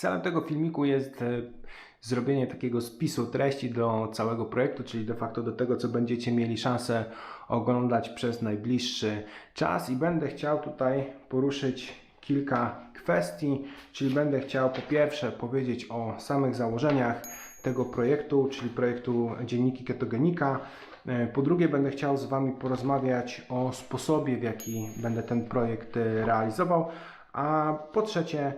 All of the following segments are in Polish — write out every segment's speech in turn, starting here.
Celem tego filmiku jest e, zrobienie takiego spisu treści do całego projektu, czyli de facto do tego, co będziecie mieli szansę oglądać przez najbliższy czas i będę chciał tutaj poruszyć kilka kwestii, czyli będę chciał po pierwsze powiedzieć o samych założeniach tego projektu, czyli projektu Dzienniki Ketogenika. E, Po drugie, będę chciał z Wami porozmawiać o sposobie, w jaki będę ten projekt e, realizował. A po trzecie,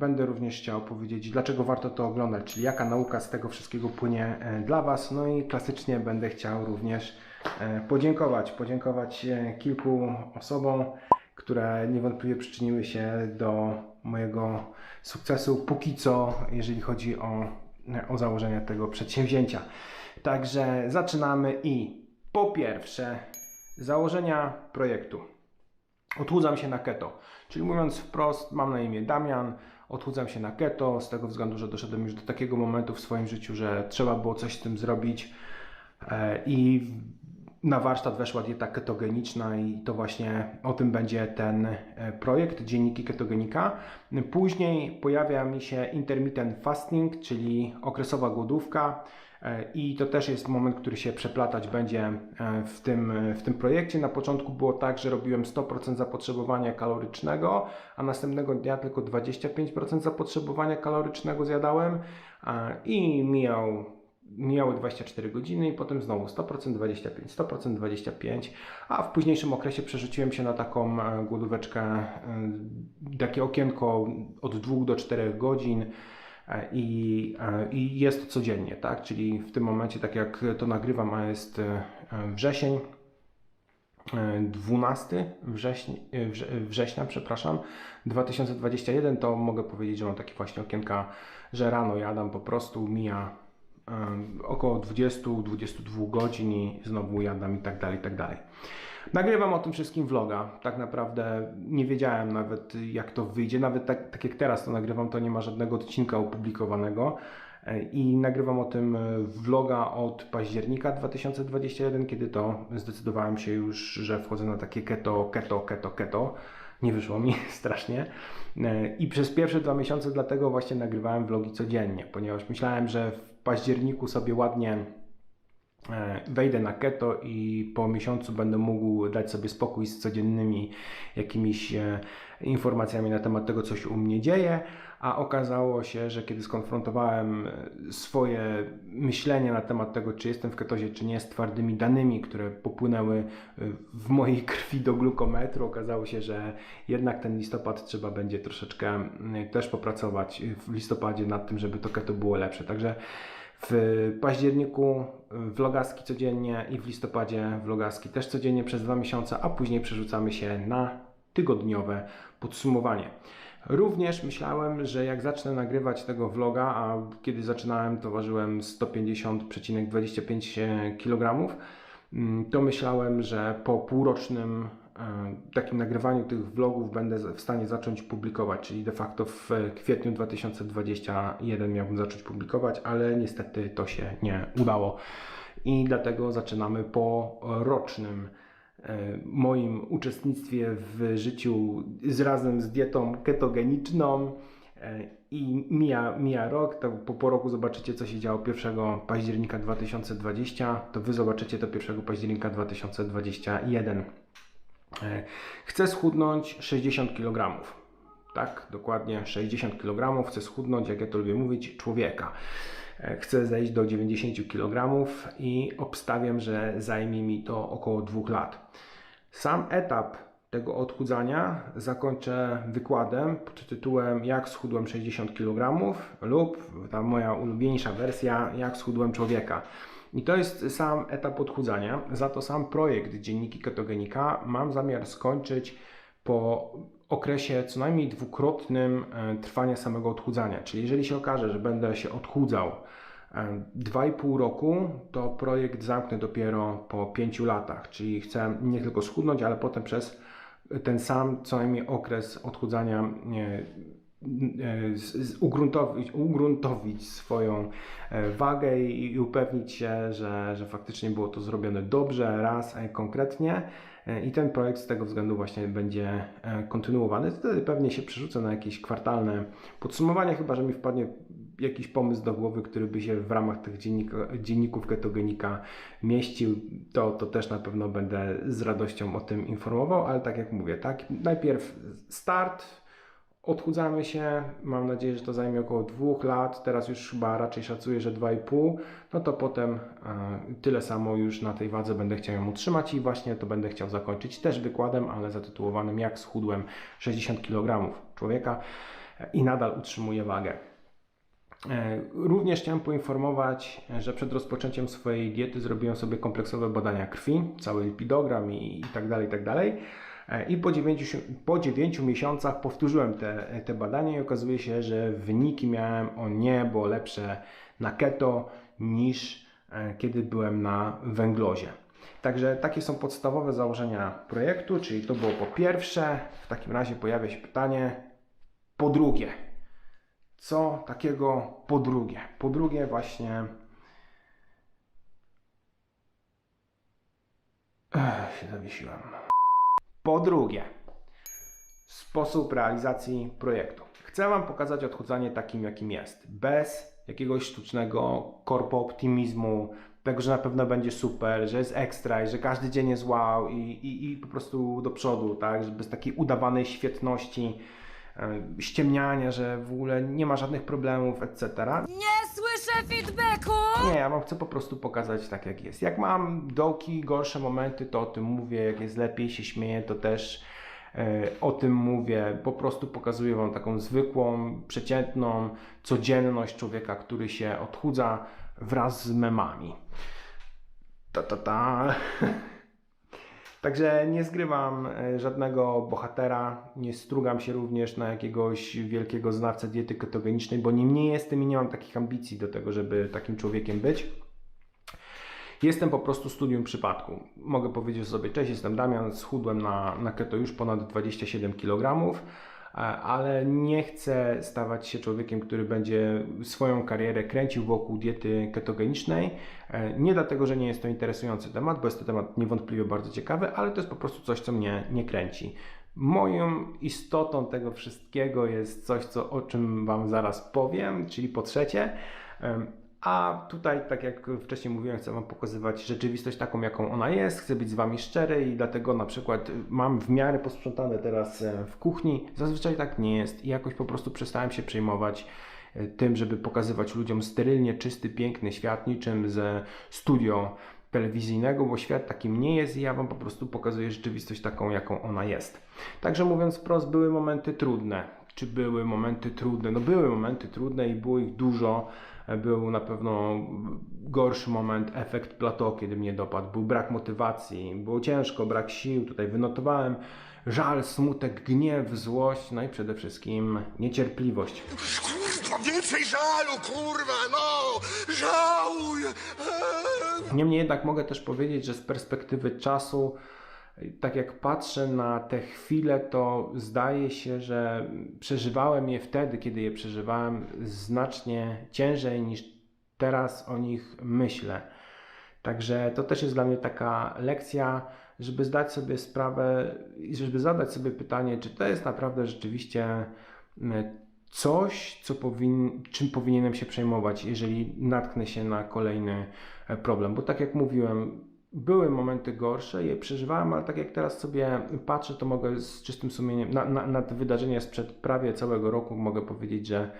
będę również chciał powiedzieć, dlaczego warto to oglądać, czyli jaka nauka z tego wszystkiego płynie e, dla Was. No i klasycznie będę chciał również e, podziękować. Podziękować e, kilku osobom, które niewątpliwie przyczyniły się do mojego sukcesu póki co, jeżeli chodzi o, o założenia tego przedsięwzięcia. Także zaczynamy i po pierwsze założenia projektu. Odchudzam się na keto. Czyli mówiąc wprost, mam na imię Damian, odchudzam się na keto z tego względu, że doszedłem już do takiego momentu w swoim życiu, że trzeba było coś z tym zrobić e, i na warsztat weszła dieta ketogeniczna i to właśnie o tym będzie ten e, projekt Dzienniki Ketogenika. Później pojawia mi się intermittent fasting, czyli okresowa głodówka. E, I to też jest moment, który się przeplatać będzie e, w tym, w tym projekcie. Na początku było tak, że robiłem 100% zapotrzebowania kalorycznego, a następnego dnia tylko 25% zapotrzebowania kalorycznego zjadałem i mijał, mijały 24 godziny i potem znowu 100%, 25, 100%, 25, a w późniejszym okresie przerzuciłem się na taką e, głodóweczkę, e, takie okienko od 2 do 4 godzin. E, I, I jest codziennie, tak? Czyli w tym momencie, tak jak to nagrywam, a jest wrzesień, e, 12 września, wrze- września, przepraszam, 2021, to mogę powiedzieć, że mam takie właśnie okienka, że rano jadam po prostu, mija około 20-22 godzin i znowu jadam i tak dalej, i tak dalej. Nagrywam o tym wszystkim vloga. Tak naprawdę nie wiedziałem nawet jak to wyjdzie. Nawet tak, tak jak teraz to nagrywam, to nie ma żadnego odcinka opublikowanego. E, I nagrywam o tym e, vloga od października 2021, kiedy to zdecydowałem się już, że wchodzę na takie keto, keto, keto, keto. Nie wyszło mi strasznie. E, I przez pierwsze dwa miesiące dlatego właśnie nagrywałem vlogi codziennie, ponieważ myślałem, że w październiku sobie ładnie e, wejdę na keto i po miesiącu będę mógł dać sobie spokój z codziennymi jakimiś e, informacjami na temat tego, co się u mnie dzieje, a okazało się, że kiedy skonfrontowałem e, swoje myślenie na temat tego, czy jestem w ketozie, czy nie, z twardymi danymi, które popłynęły w mojej krwi do glukometru, okazało się, że jednak ten listopad trzeba będzie troszeczkę mm, też popracować w listopadzie nad tym, żeby to keto było lepsze. Także w październiku vlogaski codziennie i w listopadzie vlogaski też codziennie przez dwa miesiące, a później przerzucamy się na tygodniowe podsumowanie. Również myślałem, że jak zacznę nagrywać tego vloga, a kiedy zaczynałem to ważyłem 150,25 kg, to myślałem, że po półrocznym takim nagrywaniu tych vlogów będę w stanie zacząć publikować, czyli de facto w kwietniu 2021 miałbym zacząć publikować, ale niestety to się nie udało. I dlatego zaczynamy po rocznym e, moim uczestnictwie w życiu z razem z dietą ketogeniczną. E, I mija, mija rok, to po, po roku zobaczycie, co się działo 1 października 2020, to Wy zobaczycie to 1 października 2021. E, Chcę schudnąć 60 kg. Tak, dokładnie 60 kg. Chcę schudnąć, jak ja to lubię mówić, człowieka. E, Chcę zejść do 90 kg i obstawiam, że zajmie mi to około 2 lat. Sam etap tego odchudzania zakończę wykładem pod tytułem Jak schudłem 60 kg lub ta moja ulubieńsza wersja Jak schudłem człowieka. I to jest sam etap odchudzania. Za to sam projekt Dzienniki Ketogenika mam zamiar skończyć po okresie co najmniej dwukrotnym e, trwania samego odchudzania. Czyli jeżeli się okaże, że będę się odchudzał e, 2,5 roku, to projekt zamknę dopiero po 5 latach. Czyli chcę nie tylko schudnąć, ale potem przez ten sam co najmniej okres odchudzania e, e, z- ugruntowić, ugruntowić swoją e, wagę i i upewnić się, że, że faktycznie było to zrobione dobrze, raz e, konkretnie E, I ten projekt z tego względu właśnie będzie kontynuowany. Wtedy pewnie się przerzucę na jakieś kwartalne podsumowania, chyba że mi wpadnie jakiś pomysł do głowy, który by się w ramach tych dziennika, dzienników ketogenika mieścił, to, to też na pewno będę z radością o tym informował, ale tak jak mówię, tak, najpierw start, odchudzamy się, mam nadzieję, że to zajmie około dwóch lat, teraz już chyba raczej szacuję, że 2,5, no to potem e, tyle samo już na tej wadze będę chciał ją utrzymać i właśnie to będę chciał zakończyć też wykładem, ale zatytułowanym jak schudłem 60 kg człowieka i nadal utrzymuję wagę. E, Również chciałem poinformować, że przed rozpoczęciem swojej diety zrobiłem sobie kompleksowe badania krwi, cały lipidogram i, i tak dalej, i tak dalej. E, I po 9, po 9 miesiącach powtórzyłem te, te badania i okazuje się, że wyniki miałem o niebo lepsze na keto niż e, kiedy byłem na węglozie. Także takie są podstawowe założenia projektu, czyli to było po pierwsze. W takim razie pojawia się pytanie, po drugie, co takiego po drugie? Po drugie, właśnie. Ech, się zawiesiłem. Po drugie, sposób realizacji projektu. Chcę Wam pokazać odchudzanie takim, jakim jest. Bez jakiegoś sztucznego korpo optymizmu, tego, że na pewno będzie super, że jest ekstra i że każdy dzień jest wow i, i, i po prostu do przodu, tak? Że bez takiej udawanej świetności e, ściemniania, że w ogóle nie ma żadnych problemów, etc. słyszę feedbacku! Nie, ja wam chcę po prostu pokazać tak jak jest. Jak mam dołki, gorsze momenty, to o tym mówię. Jak jest lepiej, się śmieję, to też e, o tym mówię. Po prostu pokazuję wam taką zwykłą, przeciętną codzienność człowieka, który się odchudza wraz z memami. Ta ta ta. Także nie zgrywam e, żadnego bohatera, nie strugam się również na jakiegoś wielkiego znawcę diety ketogenicznej, bo nim nie jestem i nie mam takich ambicji do tego, żeby takim człowiekiem być. Jestem po prostu studium przypadku. Mogę powiedzieć sobie, cześć, jestem Damian, schudłem na, na keto już ponad 27 kg, ale nie chcę stawać się człowiekiem, który będzie swoją karierę kręcił wokół diety ketogenicznej. E, Nie dlatego, że nie jest to interesujący temat, bo jest to temat niewątpliwie bardzo ciekawy, ale to jest po prostu coś, co mnie nie kręci. Moją istotą tego wszystkiego jest coś, co, o czym Wam zaraz powiem, czyli po trzecie. A tutaj, tak jak wcześniej mówiłem, chcę Wam pokazywać rzeczywistość taką, jaką ona jest. Chcę być z Wami szczery i dlatego na przykład mam w miarę posprzątane teraz e, w kuchni. Zazwyczaj tak nie jest i jakoś po prostu przestałem się przejmować e, tym, żeby pokazywać ludziom sterylnie czysty, piękny świat, niczym ze studio telewizyjnego, bo świat takim nie jest i ja Wam po prostu pokazuję rzeczywistość taką, jaką ona jest. Także mówiąc wprost, były momenty trudne. Czy były momenty trudne? No były momenty trudne i było ich dużo. Był na pewno gorszy moment, efekt plateau, kiedy mnie dopadł. Był brak motywacji, było ciężko, brak sił. Tutaj wynotowałem żal, smutek, gniew, złość, no i przede wszystkim niecierpliwość. Kurwa, więcej żalu, kurwa, no! Żałuj! Niemniej jednak mogę też powiedzieć, że z perspektywy czasu, tak jak patrzę na te chwile, to zdaje się, że przeżywałem je wtedy, kiedy je przeżywałem, znacznie ciężej niż teraz o nich myślę. Także to też jest dla mnie taka lekcja, żeby zdać sobie sprawę i żeby zadać sobie pytanie, czy to jest naprawdę rzeczywiście mm, coś, co powin, czym powinienem się przejmować, jeżeli natknę się na kolejny e, problem. Bo tak jak mówiłem, były momenty gorsze, je przeżywałem, ale tak jak teraz sobie patrzę, to mogę z czystym sumieniem na, na, na te wydarzenia sprzed prawie całego roku mogę powiedzieć, że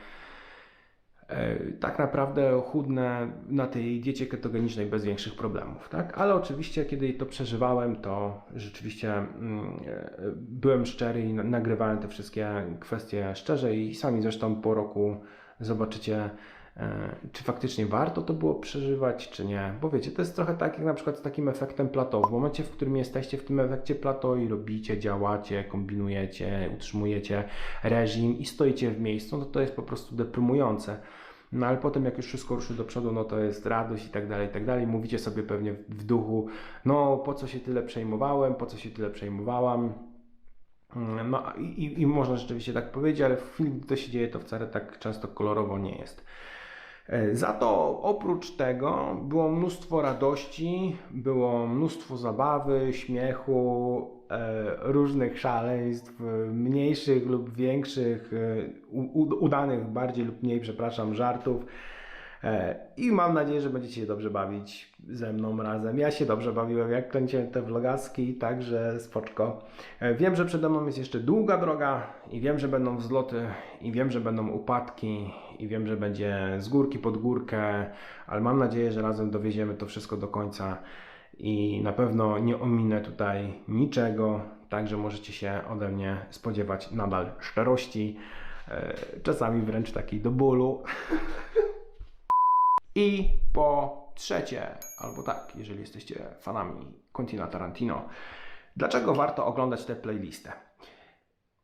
e, tak naprawdę chudnę na tej diecie ketogenicznej bez większych problemów, tak? Ale oczywiście, kiedy to przeżywałem, to rzeczywiście mm, e, byłem szczery i na- nagrywałem te wszystkie kwestie szczerze i sami zresztą po roku zobaczycie, czy faktycznie warto to było przeżywać, czy nie. Bo wiecie, to jest trochę tak jak na przykład z takim efektem plateau. W momencie, w którym jesteście w tym efekcie plateau i robicie, działacie, kombinujecie, utrzymujecie reżim i stoicie w miejscu, no to to jest po prostu deprymujące. No ale potem jak już wszystko ruszy do przodu, no to jest radość i tak dalej, i tak dalej. Mówicie sobie pewnie w duchu, no po co się tyle przejmowałem, po co się tyle przejmowałam. Mm, No i- i można rzeczywiście tak powiedzieć, ale w chwili, gdy to się dzieje, to wcale tak często kolorowo nie jest. E, Za to oprócz tego było mnóstwo radości, było mnóstwo zabawy, śmiechu, e, różnych szaleństw, mniejszych lub większych, e, udanych bardziej lub mniej, przepraszam, żartów. E, I mam nadzieję, że będziecie się dobrze bawić ze mną razem. Ja się dobrze bawiłem, jak kręciłem te vlogaski, także spoczko. E, Wiem, że przede mną jest jeszcze długa droga i wiem, że będą wzloty i wiem, że będą upadki i wiem, że będzie z górki pod górkę, ale mam nadzieję, że razem dowieziemy to wszystko do końca i na pewno nie ominę tutaj niczego, także możecie się ode mnie spodziewać nadal szczerości, e, czasami wręcz takiej do bólu. I po trzecie, albo tak, jeżeli jesteście fanami Quentina Tarantino, dlaczego warto oglądać tę playlistę?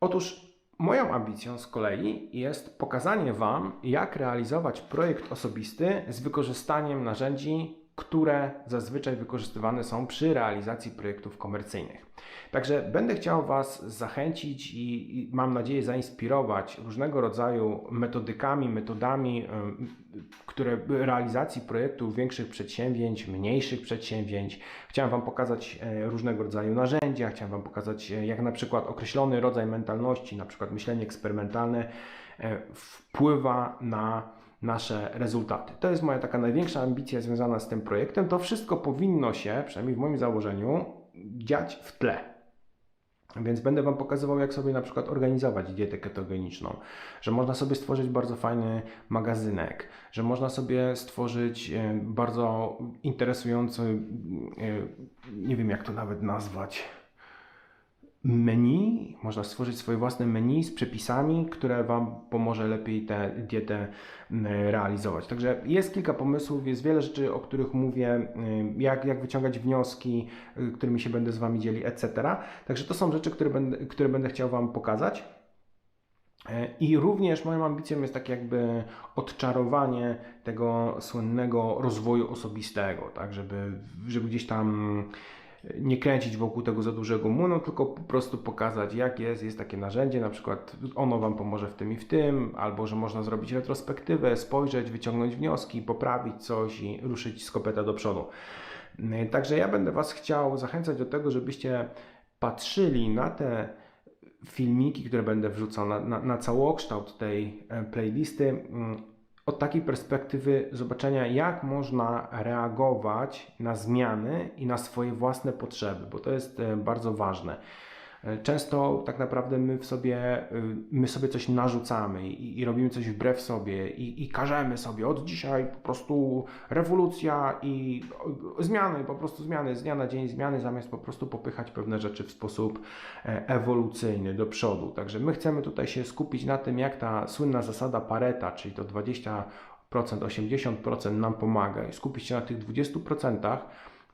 Otóż moją ambicją z kolei jest pokazanie Wam, jak realizować projekt osobisty z wykorzystaniem narzędzi, które zazwyczaj wykorzystywane są przy realizacji projektów komercyjnych. Także będę chciał Was zachęcić i, i mam nadzieję zainspirować różnego rodzaju metodykami, metodami, które realizacji projektów większych przedsięwzięć, mniejszych przedsięwzięć. Chciałem Wam pokazać e, różnego rodzaju narzędzia, chciałem Wam pokazać, e, jak na przykład określony rodzaj mentalności, na przykład myślenie eksperymentalne, e, wpływa na nasze rezultaty. To jest moja taka największa ambicja związana z tym projektem. To wszystko powinno się, przynajmniej w moim założeniu, dziać w tle. Więc będę Wam pokazywał, jak sobie na przykład organizować dietę ketogeniczną, że można sobie stworzyć bardzo fajny magazynek, że można sobie stworzyć e, bardzo interesujący, e, nie wiem jak to nawet nazwać, menu. Można stworzyć swoje własne menu z przepisami, które Wam pomoże lepiej tę dietę realizować. Także jest kilka pomysłów, jest wiele rzeczy, o których mówię, y, jak, jak wyciągać wnioski, y, którymi się będę z Wami dzielił, etc. Także to są rzeczy, które będę, które będę chciał Wam pokazać. E, I również moją ambicją jest tak jakby odczarowanie tego słynnego rozwoju osobistego, tak, żeby, żeby gdzieś tam nie kręcić wokół tego za dużego młynu, tylko po prostu pokazać jak jest, jest takie narzędzie, na przykład ono Wam pomoże w tym i w tym, albo że można zrobić retrospektywę, spojrzeć, wyciągnąć wnioski, poprawić coś i ruszyć z kopeta do przodu. E, Także ja będę Was chciał zachęcać do tego, żebyście patrzyli na te filmiki, które będę wrzucał na, na, na całokształt tej e, playlisty mm, od takiej perspektywy zobaczenia, jak można reagować na zmiany i na swoje własne potrzeby, bo to jest e, bardzo ważne. E, Często tak naprawdę my w sobie, y, my sobie coś narzucamy i, i robimy coś wbrew sobie i, i każemy sobie od dzisiaj po prostu rewolucja i zmiany, po prostu zmiany, z dnia na dzień zmiany, zamiast po prostu popychać pewne rzeczy w sposób e, ewolucyjny do przodu. Także my chcemy tutaj się skupić na tym, jak ta słynna zasada Pareta, czyli to 20%, 80% nam pomaga i skupić się na tych 20%,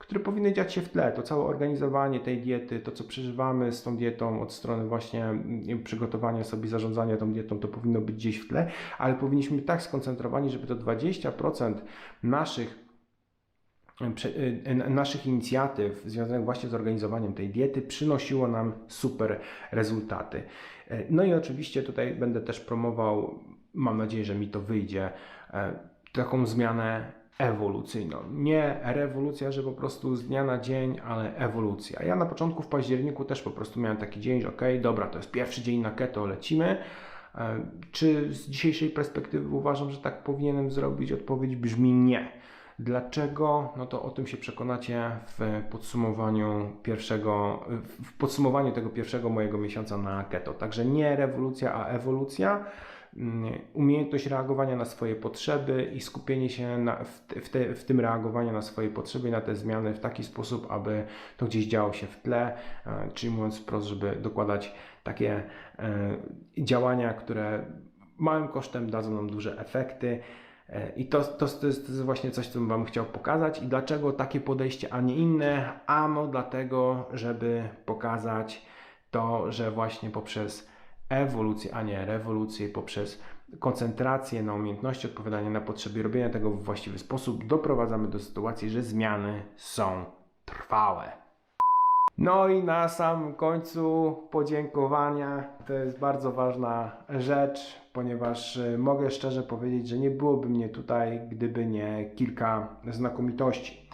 które powinny dziać się w tle. To całe organizowanie tej diety, to co przeżywamy z tą dietą od strony właśnie mm, przygotowania sobie, zarządzania tą dietą, to powinno być gdzieś w tle, ale powinniśmy być tak skoncentrowani, żeby to 20% naszych prze- y, naszych inicjatyw związanych właśnie z organizowaniem tej diety przynosiło nam super rezultaty. E, No i oczywiście tutaj będę też promował, mam nadzieję, że mi to wyjdzie, taką zmianę ewolucyjną. Nie rewolucja, że po prostu z dnia na dzień, ale ewolucja. Ja na początku w październiku też po prostu miałem taki dzień, że ok, dobra, to jest pierwszy dzień na keto, lecimy. E, Czy z dzisiejszej perspektywy uważam, że tak powinienem zrobić? Odpowiedź brzmi nie. Dlaczego? No to o tym się przekonacie w podsumowaniu pierwszego, w podsumowaniu tego pierwszego mojego miesiąca na keto. Także nie rewolucja, a ewolucja. Mm, Umiejętność reagowania na swoje potrzeby i skupienie się na, w, te- w, te, w tym reagowaniu na swoje potrzeby na te zmiany w taki sposób, aby to gdzieś działo się w tle, e, czyli mówiąc wprost, żeby dokładać takie e, działania, które małym kosztem dadzą nam duże efekty. E, I to, to, to jest właśnie coś, co bym Wam chciał pokazać. I dlaczego takie podejście, a nie inne? Ano dlatego, żeby pokazać to, że właśnie poprzez ewolucję, a nie rewolucję, poprzez koncentrację na umiejętności odpowiadania na potrzeby robienia tego w właściwy sposób, doprowadzamy do sytuacji, że zmiany są trwałe. No i na samym końcu podziękowania. To jest bardzo ważna rzecz, ponieważ y, mogę szczerze powiedzieć, że nie byłoby mnie tutaj, gdyby nie kilka znakomitości.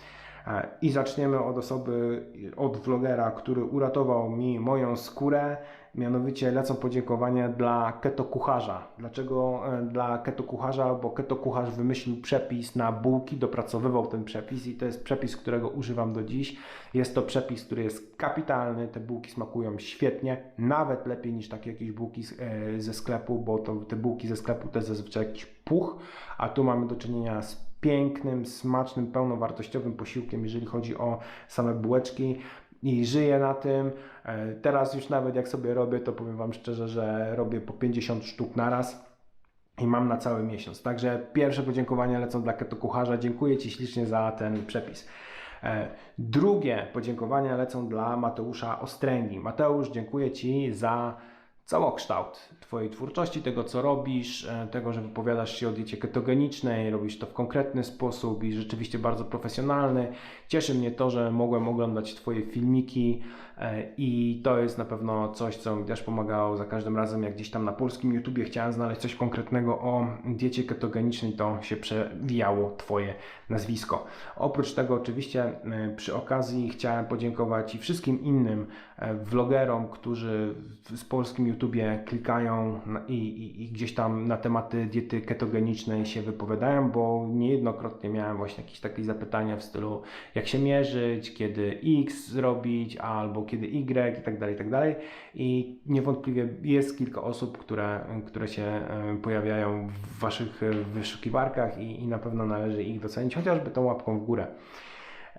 E, I zaczniemy od osoby, od vlogera, który uratował mi moją skórę. Mianowicie lecą podziękowania dla keto kucharza. Dlaczego e, dla keto kucharza? Bo keto kucharz wymyślił przepis na bułki, dopracowywał ten przepis i to jest przepis, którego używam do dziś. Jest to przepis, który jest kapitalny. Te bułki smakują świetnie, nawet lepiej niż takie jakieś bułki e, ze sklepu, bo to, te bułki ze sklepu to jest zazwyczaj jakiś puch, a tu mamy do czynienia z pięknym, smacznym, pełnowartościowym posiłkiem, jeżeli chodzi o same bułeczki i żyję na tym. E, Teraz już nawet jak sobie robię, to powiem Wam szczerze, że robię po 50 sztuk na raz i mam na cały miesiąc. Także pierwsze podziękowania lecą dla Keto Kucharza. Dziękuję Ci ślicznie za ten przepis. E, Drugie podziękowania lecą dla Mateusza Ostręgi. Mateusz, dziękuję Ci za całokształt Twojej twórczości, tego co robisz, e, tego, że wypowiadasz się o diecie ketogenicznej, robisz to w konkretny sposób i rzeczywiście bardzo profesjonalny. Cieszy mnie to, że mogłem oglądać Twoje filmiki i to jest na pewno coś, co mi też pomagało za każdym razem, jak gdzieś tam na polskim YouTubie chciałem znaleźć coś konkretnego o diecie ketogenicznej, to się przewijało Twoje nazwisko. Oprócz tego oczywiście e, przy okazji chciałem podziękować i wszystkim innym e, vlogerom, którzy z polskim YouTubie klikają i, i, i gdzieś tam na tematy diety ketogenicznej się wypowiadają, bo niejednokrotnie miałem właśnie jakieś takie zapytania w stylu jak się mierzyć, kiedy X zrobić, albo kiedy Y i tak dalej, i tak dalej. I niewątpliwie jest kilka osób, które, które się e, pojawiają w Waszych e, wyszukiwarkach i, i na pewno należy ich docenić, chociażby tą łapką w górę.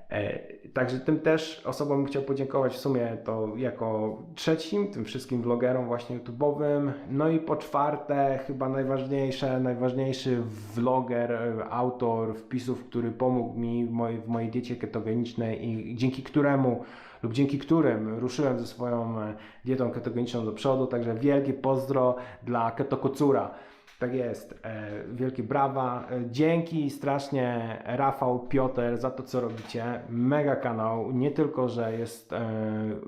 E, Także tym też osobom chciał podziękować w sumie to jako trzecim, tym wszystkim vlogerom właśnie YouTube'owym. No i po czwarte, chyba najważniejsze, najważniejszy vloger, e, autor wpisów, który pomógł mi w mojej, w mojej diecie ketogenicznej i dzięki któremu lub dzięki którym ruszyłem ze swoją e, dietą ketogeniczną do przodu. Także wielkie pozdro dla Keto Kocura. Tak jest. E, wielkie brawa. E, dzięki strasznie Rafał, Piotr za to, co robicie. Mega kanał. Nie tylko, że jest e,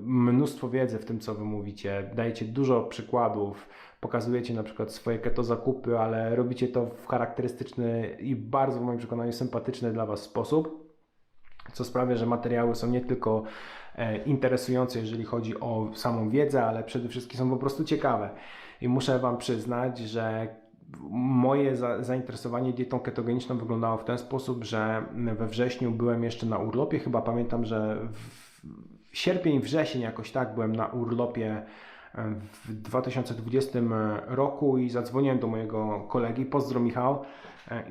mnóstwo wiedzy w tym, co wy mówicie. Dajecie dużo przykładów. Pokazujecie na przykład swoje keto zakupy, ale robicie to w charakterystyczny i bardzo w moim przekonaniu sympatyczny dla was sposób co sprawia, że materiały są nie tylko interesujące, jeżeli chodzi o samą wiedzę, ale przede wszystkim są po prostu ciekawe. I muszę Wam przyznać, że moje za, zainteresowanie dietą ketogeniczną wyglądało w ten sposób, że we wrześniu byłem jeszcze na urlopie. Chyba pamiętam, że w sierpień, wrzesień jakoś tak byłem na urlopie w 2020 roku i zadzwoniłem do mojego kolegi, pozdro Michał,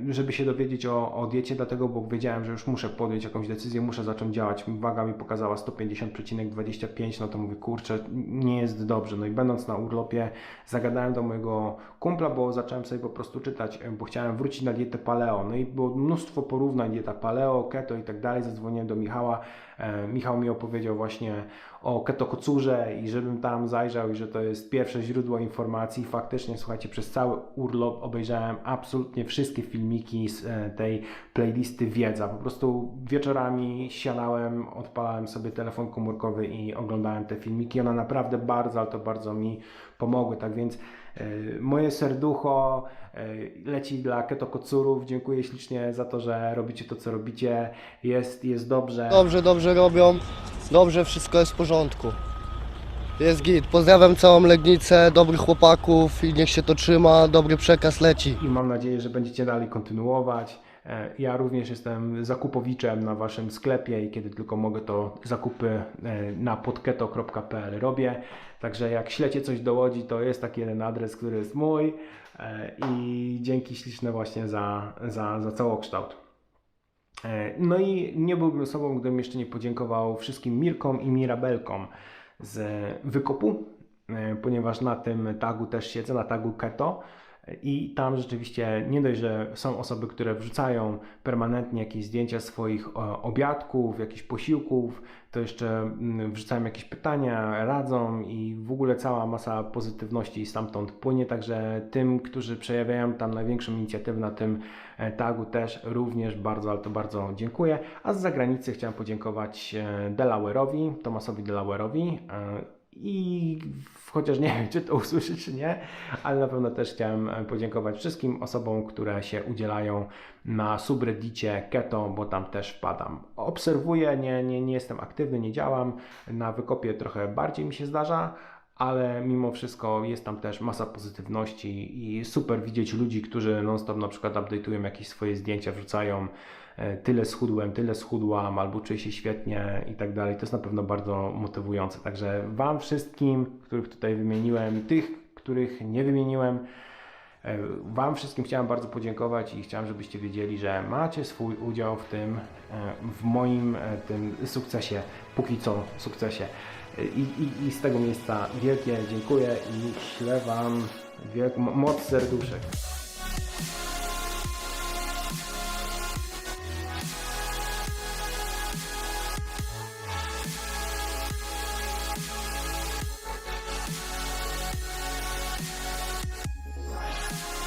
żeby się dowiedzieć o, o diecie, dlatego, bo wiedziałem, że już muszę podjąć jakąś decyzję, muszę zacząć działać. Waga mi pokazała 150,25, no to mówię, kurczę, nie jest dobrze. No i będąc na urlopie, zagadałem do mojego kumpla, bo zacząłem sobie po prostu czytać, e, bo chciałem wrócić na dietę paleo. No i było mnóstwo porównań, dieta paleo, keto i tak dalej. Zadzwoniłem do Michała. E, Michał mi opowiedział właśnie o ketokocurze i żebym tam zajrzał i że to jest pierwsze źródło informacji. Faktycznie, słuchajcie, przez cały urlop obejrzałem absolutnie wszystkie filmiki z e, tej playlisty Wiedza. Po prostu wieczorami siadałem, odpalałem sobie telefon komórkowy i oglądałem te filmiki. One naprawdę bardzo, ale to bardzo mi pomogły. Tak więc e, moje serducho e, leci dla ketokocurów. Dziękuję ślicznie za to, że robicie to, co robicie. Jest, jest dobrze. Dobrze, dobrze robią. Dobrze, wszystko jest w porządku. Jest git. Pozdrawiam całą Legnicę, dobrych chłopaków i niech się to trzyma. Dobry przekaz leci. i mam nadzieję, że będziecie dalej kontynuować. E, Ja również jestem zakupowiczem na waszym sklepie i kiedy tylko mogę, to zakupy e, na podketo.pl robię. Także jak ślecie coś do Łodzi, to jest taki jeden adres, który jest mój e, i dzięki śliczne właśnie za, za, za całokształt. No i nie byłbym sobą, gdybym jeszcze nie podziękował wszystkim Mirkom i Mirabelkom z wykopu, e, ponieważ na tym tagu też siedzę, na tagu keto I tam rzeczywiście nie dość, że są osoby, które wrzucają permanentnie jakieś zdjęcia swoich e, obiadków, jakichś posiłków, to jeszcze mm, wrzucają jakieś pytania, radzą i w ogóle cała masa pozytywności stamtąd płynie. Także tym, którzy przejawiają tam największą inicjatywę na tym e, tagu też również bardzo, ale to bardzo dziękuję. A z zagranicy chciałem podziękować e, Delaware'owi, Tomasowi Delaware'owi. I chociaż nie wiem, czy to usłyszy, czy nie, ale na pewno też chciałem e, podziękować wszystkim osobom, które się udzielają na subreddicie Keto, bo tam też wpadam. Obserwuję, nie, nie, nie jestem aktywny, nie działam. Na wykopie trochę bardziej mi się zdarza, ale mimo wszystko jest tam też masa pozytywności i super widzieć ludzi, którzy non-stop na przykład update'ują jakieś swoje zdjęcia, wrzucają e, tyle schudłem, tyle schudłam, albo czuję się świetnie i tak dalej. To jest na pewno bardzo motywujące. Także Wam wszystkim, których tutaj wymieniłem, tych, których nie wymieniłem, e, Wam wszystkim chciałem bardzo podziękować i chciałem, żebyście wiedzieli, że macie swój udział w tym, e, w moim tym sukcesie, póki co sukcesie. I, i, I z tego miejsca wielkie dziękuję i ślę Wam wielką moc serduszek.